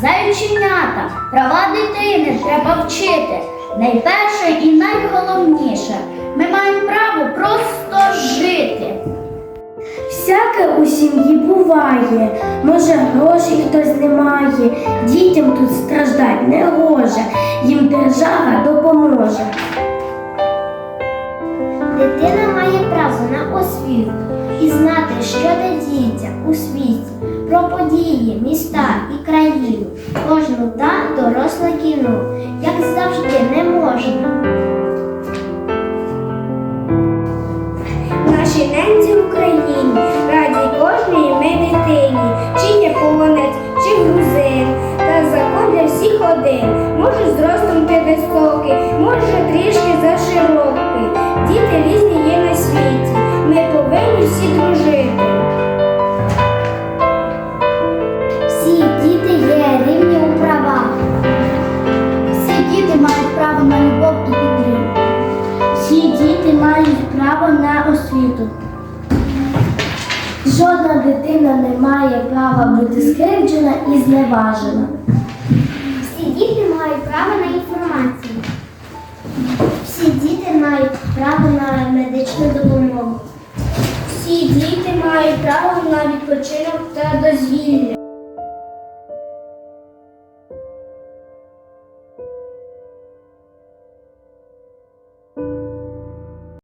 зайченята, права дитини треба вчити. Найперше і найголовніше, ми маємо право просто жити. Всяке у сім'ї буває, може грошей хтось не має, дітям тут страждать не гоже, їм держава допоможе. Дитина має право на освіту і знати, що діється у світі, про події, міста і країну, кожну та доросле кіно, як завжди не можна. Нашій ненці Україні раді кожної ми дитині, чи японець, чи грузин, та закон для всіх один. Може зростом ти високий, може трішки заширокий. Діти Жодна дитина не має права бути скривджена і зневажена. Всі діти мають право на інформацію. Всі діти мають право на медичну допомогу. Всі діти мають право на відпочинок та дозвілля.